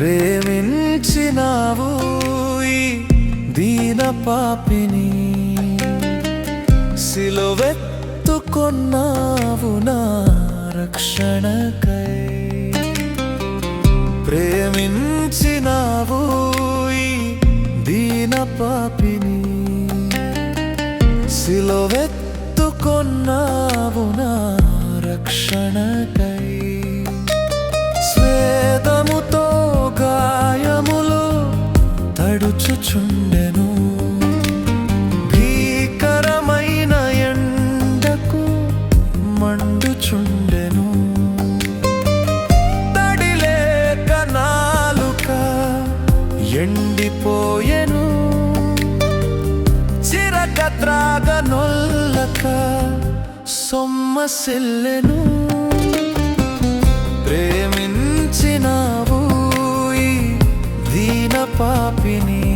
ప్రేమించినావు దీన పాపిని. సిలువెత్తుకొన్నావు నా రక్షణకై. ప్రేమించినావు దీన పాపిని. సిలువెత్తుకొన్నావు నా రక్షణకై. నిలుచుండెను భీకరమైన ఎండకు మండుచుండెను. తడిలేక నాలుక ఎండిపోయెను. చిరక త్రాగనొల్లక సొమ్మసిల్లెను. ప్రేమించినావు దీన పాపిని